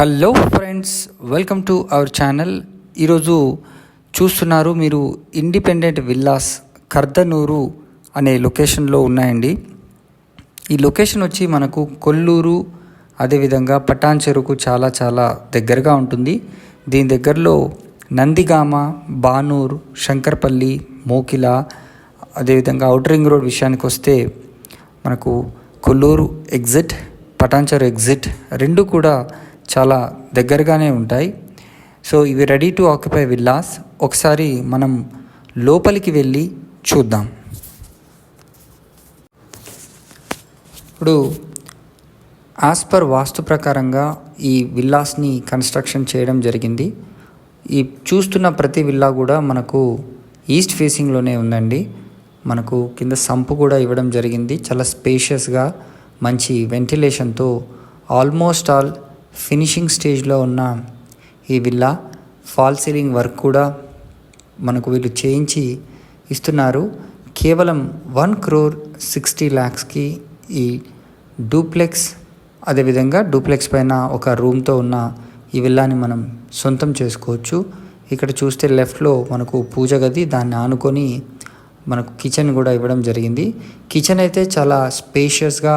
Hello friends welcome to our channel. ఈరోజు చూస్తున్నారు మీరు ఇండిపెండెంట్ విల్లాస్ కర్దనూరు అనే లొకేషన్లో ఉన్నాయండి. ఈ లొకేషన్ వచ్చి మనకు కొల్లూరు అదేవిధంగా పటాన్ చెరుకు చాలా చాలా దగ్గరగా ఉంటుంది. దీని దగ్గరలో నందిగామ బానూర్ శంకర్పల్లి మోకిల అదేవిధంగా అవుటర్ రింగ్ రోడ్ విషయానికి వస్తే మనకు కొల్లూరు ఎగ్జిట్ పటాన్చర్ ఎగ్జిట్ రెండు కూడా చాలా దగ్గరగానే ఉంటాయి. సో ఇవి రెడీ టు ఆక్యుపై విల్లాస్ ఒకసారి మనం లోపలికి వెళ్ళి చూద్దాం. ఇప్పుడు యాజ్ పర్ వాస్తు ప్రకారంగా ఈ విల్లాస్ని కన్స్ట్రక్షన్ చేయడం జరిగింది. ఈ చూస్తున్న ప్రతి విల్లా కూడా మనకు ఈస్ట్ ఫేసింగ్లోనే ఉందండి. మనకు కింద సంపు కూడా ఇవ్వడం జరిగింది. చాలా స్పేషియస్గా మంచి వెంటిలేషన్తో ఆల్మోస్ట్ ఆల్ ఫినిషింగ్ స్టేజ్లో ఉన్న ఈ విల్లా ఫాల్ సీలింగ్ వర్క్ కూడా మనకు వీళ్ళు చేయించి ఇస్తున్నారు. కేవలం వన్ క్రోర్ సిక్స్టీ ల్యాక్స్కి ఈ డూప్లెక్స్ అదేవిధంగా డూప్లెక్స్ పైన ఒక రూమ్తో ఉన్న ఈ విల్లాని మనం సొంతం చేసుకోవచ్చు. ఇక్కడ చూస్తే లెఫ్ట్లో మనకు పూజ గది దాన్ని ఆనుకొని మనకు కిచెన్ కూడా ఇవ్వడం జరిగింది. కిచెన్ అయితే చాలా స్పేషియస్గా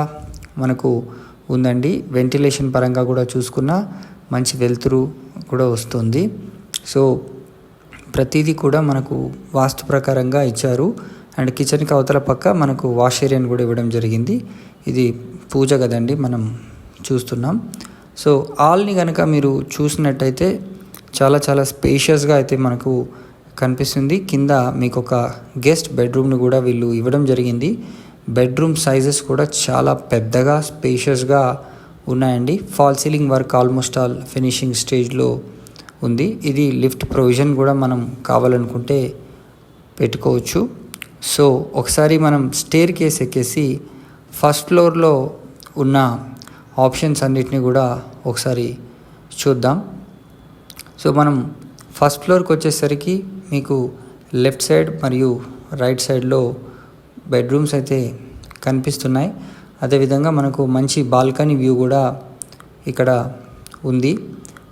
మనకు ఉందండి. వెంటిలేషన్ పరంగా కూడా చూసుకున్న మంచి వెలుతురు కూడా వస్తుంది. సో ప్రతిదీ కూడా మనకు వాస్తు ప్రకారంగా ఇచ్చారు. అండ్ కిచెన్కి అవతల పక్క మనకు వాష్ ఏరియాని కూడా ఇవ్వడం జరిగింది. ఇది పూజ కదండి మనం చూస్తున్నాం. సో ఆల్ని కనుక మీరు చూసినట్టయితే చాలా చాలా స్పేషియస్గా అయితే మనకు కనిపిస్తుంది. కింద మీకు ఒక గెస్ట్ బెడ్రూమ్ని కూడా వీళ్ళు ఇవ్వడం జరిగింది. బెడ్రూమ్ సైజెస్ కూడా చాలా పెద్దగా స్పేషియస్గా ఉన్నాయండి. Fall ceiling work almost all finishing స్టేజ్లో ఉంది. ఇది లిఫ్ట్ ప్రొవిజన్ కూడా మనం కావాలనుకుంటే పెట్టుకోవచ్చు. సో ఒకసారి మనం స్టేర్ కేస్ ఎక్కేసి ఫస్ట్ ఫ్లోర్లో ఉన్న ఆప్షన్స్ అన్నిటిని కూడా ఒకసారి చూద్దాం. సో మనం ఫస్ట్ ఫ్లోర్కి వచ్చేసరికి మీకు లెఫ్ట్ సైడ్ మరియు రైట్ సైడ్లో బెడ్రూమ్స్ అయితే కనిపిస్తున్నాయి. అదేవిధంగా మనకు మంచి బాల్కనీ వ్యూ కూడా ఇక్కడ ఉంది.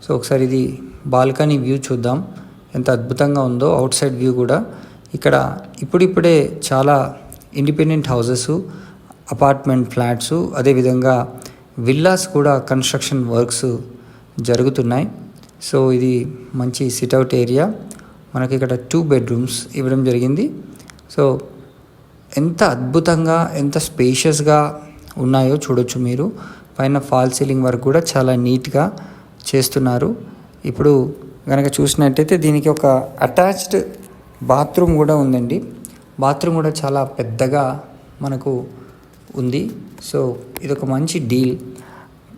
సో ఒకసారి ఇది బాల్కనీ వ్యూ చూద్దాం. ఎంత అద్భుతంగా ఉందో అవుట్ సైడ్ వ్యూ కూడా. ఇక్కడ ఇప్పుడిప్పుడే చాలా ఇండిపెండెంట్ హౌసెస్ అపార్ట్మెంట్ ఫ్లాట్స్ అదేవిధంగా విల్లాస్ కూడా కన్స్ట్రక్షన్ వర్క్స్ జరుగుతున్నాయి. సో ఇది మంచి సిట్అవుట్ ఏరియా. మనకి ఇక్కడ టూ బెడ్రూమ్స్ ఇవ్వడం జరిగింది. సో ఎంత అద్భుతంగా ఎంత స్పేషియస్గా ఉన్నాయో చూడొచ్చు మీరు. పైన ఫాల్ సీలింగ్ వర్క్ కూడా చాలా నీట్గా చేస్తున్నారు. ఇప్పుడు కనుక చూసినట్టయితే దీనికి ఒక అటాచ్డ్ బాత్రూమ్ కూడా ఉందండి. బాత్రూమ్ కూడా చాలా పెద్దగా మనకు ఉంది. సో ఇది ఒక మంచి డీల్.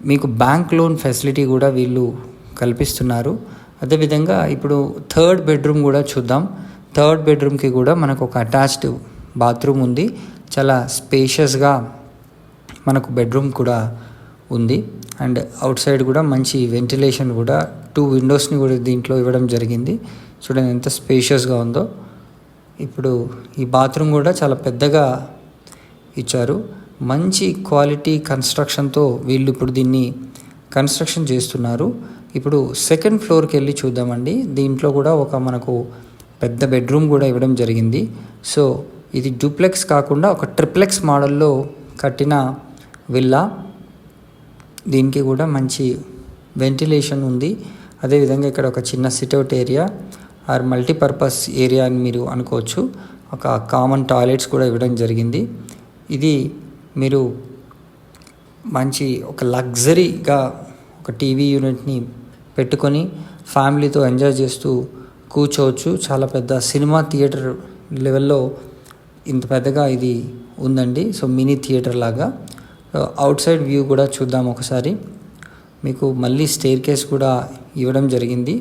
మీకు బ్యాంక్ లోన్ ఫెసిలిటీ కూడా వీళ్ళు కల్పిస్తున్నారు. అదేవిధంగా ఇప్పుడు థర్డ్ బెడ్రూమ్ కూడా చూద్దాం. థర్డ్ బెడ్రూమ్కి కూడా మనకు ఒక అటాచ్డ్ బాత్రూమ్ ఉంది. చాలా స్పేషియస్గా మనకు బెడ్రూమ్ కూడా ఉంది. అండ్ అవుట్ సైడ్ కూడా మంచి వెంటిలేషన్ కూడా టూ విండోస్ని కూడా దీంట్లో ఇవ్వడం జరిగింది. చూడండి ఎంత స్పేషియస్గా ఉందో. ఇప్పుడు ఈ బాత్రూమ్ కూడా చాలా పెద్దగా ఇచ్చారు. మంచి క్వాలిటీ కన్స్ట్రక్షన్తో వీళ్ళు ఇప్పుడు దీన్ని కన్స్ట్రక్షన్ చేస్తున్నారు. ఇప్పుడు సెకండ్ ఫ్లోర్కి వెళ్ళి చూద్దామండి. దీంట్లో కూడా ఒక మనకు పెద్ద బెడ్రూమ్ కూడా ఇవ్వడం జరిగింది. సో ఇది డూప్లెక్స్ కాకుండా ఒక ట్రిప్లెక్స్ మోడల్లో కట్టిన విల్లా. దీనికి కూడా మంచి వెంటిలేషన్ ఉంది. అదేవిధంగా ఇక్కడ ఒక చిన్న sit out area or multipurpose area అని మీరు అనుకోవచ్చు. ఒక కామన్ టాయిలెట్స్ కూడా ఇవ్వడం జరిగింది. ఇది మీరు మంచి ఒక లగ్జరీగా ఒక టీవీ యూనిట్ని పెట్టుకొని ఫ్యామిలీతో ఎంజాయ్ చేస్తూ కూర్చోవచ్చు. చాలా పెద్ద సినిమా థియేటర్ లెవెల్లో ఇంత పెద్దగా ఇది ఉందండి. సో మినీ థియేటర్ లాగా. అవుట్ సైడ్ వ్యూ కూడా చూద్దాం ఒకసారి. మీకు మళ్ళీ స్టేర్ కేస్ కూడా ఇవ్వడం జరిగింది.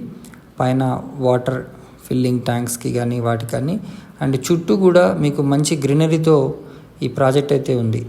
పైన వాటర్ ఫిల్లింగ్ ట్యాంక్స్కి కానీ వాటికి కానీ అండ్ చుట్టూ కూడా మీకు మంచి గ్రీనరీతో ఈ ప్రాజెక్ట్ అయితే ఉంది.